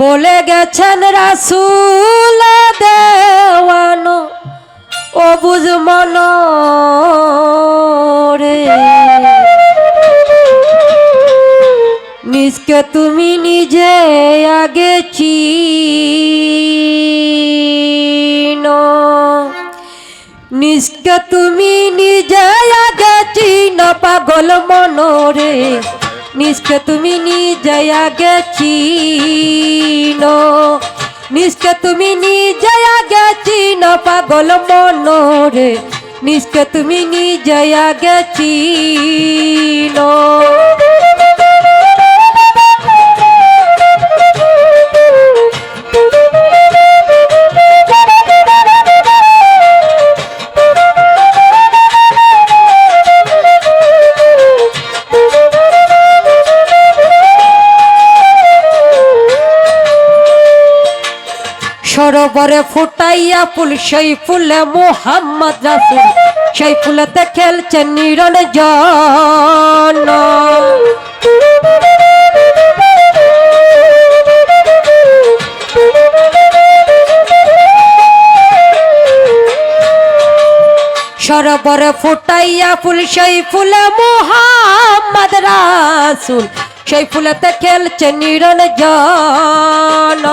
চলে গেছেন রাসুল দেওয়ানো ও বুঝ মন রে নিজকে তুমি নিজে আগে চিনো। নিজকে তুমি নিজে আগে চিনো পাগল মনোরে। নিজকে তুমি নিজে আগে চিনো। নিজকে তুমি নিজে আগে চিনো, পাগল মনোরে। নিজকে তুমি নিজে আগে সরোবরে ফুটাইয়া ফুল, সেই ফুলে মোহাম্মদ রাসুল, সেই ফুলেতে খেলছে নিরঞ্জন সরোবরে ফুটাইয়া ফুল, সেই ফুলে মোহাম্মদ রাসুল, সেই ফুলেতে খেলছে নিরঞ্জন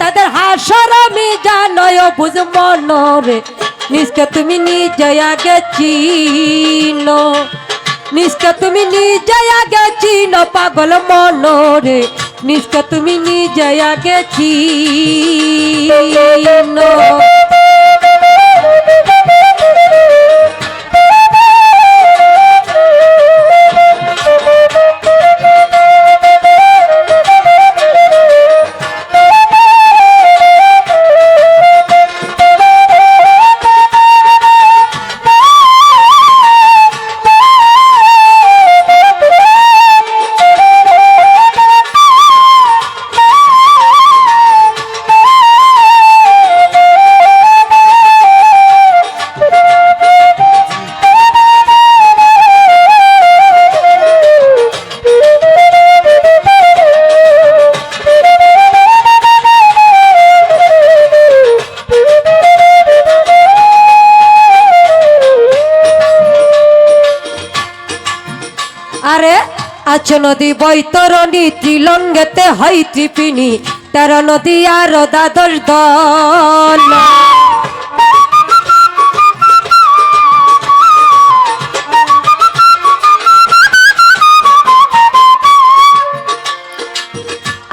তাদের হাসর আমি জানয়, বুঝব মনরে নিজকে তুমি নিজে আগে চিনো। তুমি নিজে আগে চিনো, পাগল মনরে। নিজকে তুমি নিজে আগে আছো নদী বৈতরণী, ত্রিলঙ্গেতে হয় ত্রিপিনী তেরো নদী আর দ্বাদশ দল।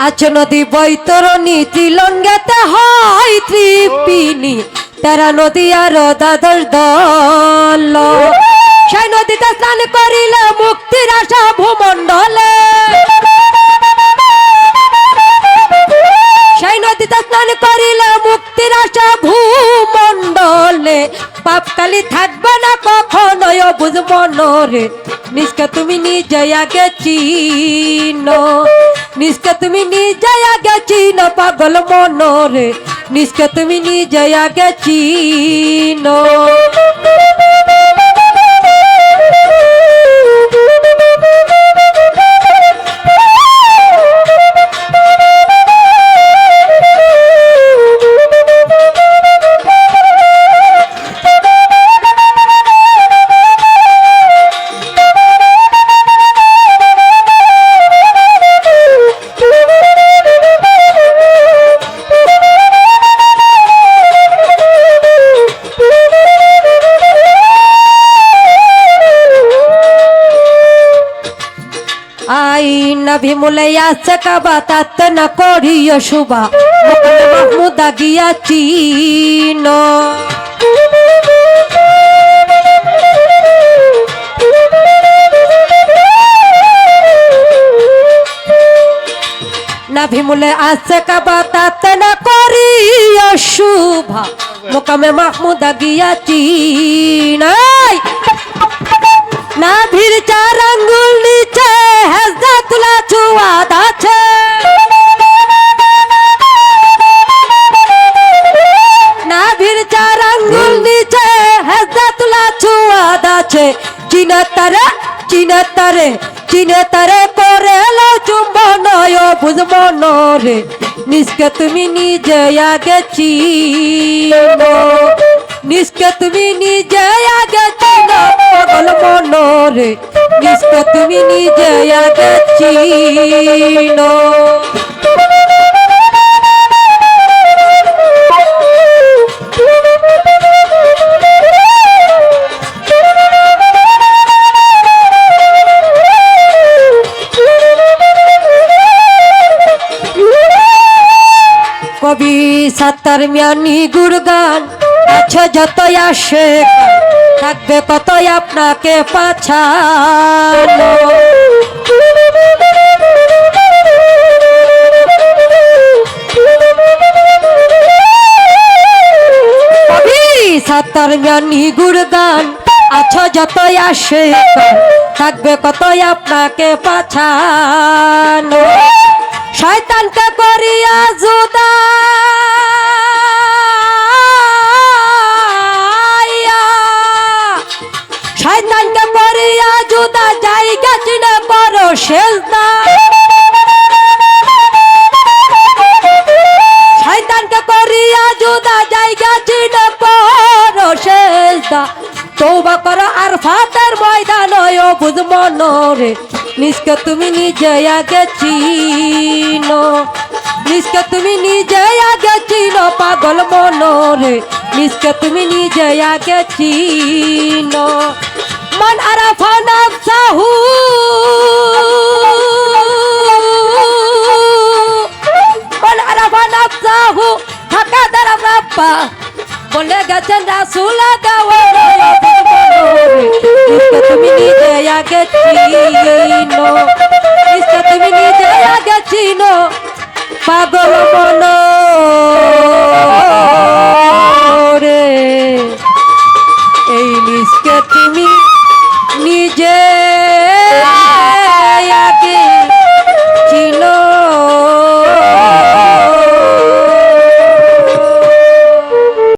আছো নদী বৈতরণী, ত্রিলঙ্গেতে হয় ত্রিপিনী তেরা নদী আর দ্বাদশ দল। সেই নদীতে স্নান করিলে মুক্তির আশা ভূমণ্ডলে পাপকালি থাকবে না কখনোই বুঝ মনরে নিজকে তুমি নিজে আগে চিনো। নিজকে তুমি নিজে আগে চিনো, পাগল মনরে নিজকে তুমি নিজে আগে চিনো। আই নবী মুলাইয়া সকাবা, তাত না করিও শুবা। মাহমুদা গিয়া চিনো। নাভি আছে কাবা তাত না করিও শুভা। মোকামে মাহমুদা গিয়া চিনাই নাভির চার আঙ্গুল তারে চিনে তারে করে লো চুম্বন বুঝবন রে নিজকে তুমি নিজে আগে চিনো নিজকে তুমি নিজে আগে চিনো পাগল মন তুমি নিজে আগে চিনো। কবি সাত্তার মিয়ানি গুরগান। আছো যতই আসে থাকবে কতই আপনাকে পাছানো সাত্তার মিয়ানি গুরগান আছো যতই আসে থাকবে কতই আপনাকে পাছানো শয়তানকে করিয়া জুদা জায়গা চিনে করো শেষদা তৌবা করো আর ফাতের ময়দান, ও বুঝ মনরে। নিজকে তুমি নিজে আগে চিনো। নিজকে তুমি নিজে আগে চিনো পাগল মনরে। নিজকে তুমি নিজে আগে চিনো। মন আরাফা নাফসাহু। মন আরাফা নাফসাহু। দাঁড়া রাব্বা বলে গেছেন রাসুল তুমি নিজে আগে চিনো। তুমি নিজে আগে চিনো। পাগল মন।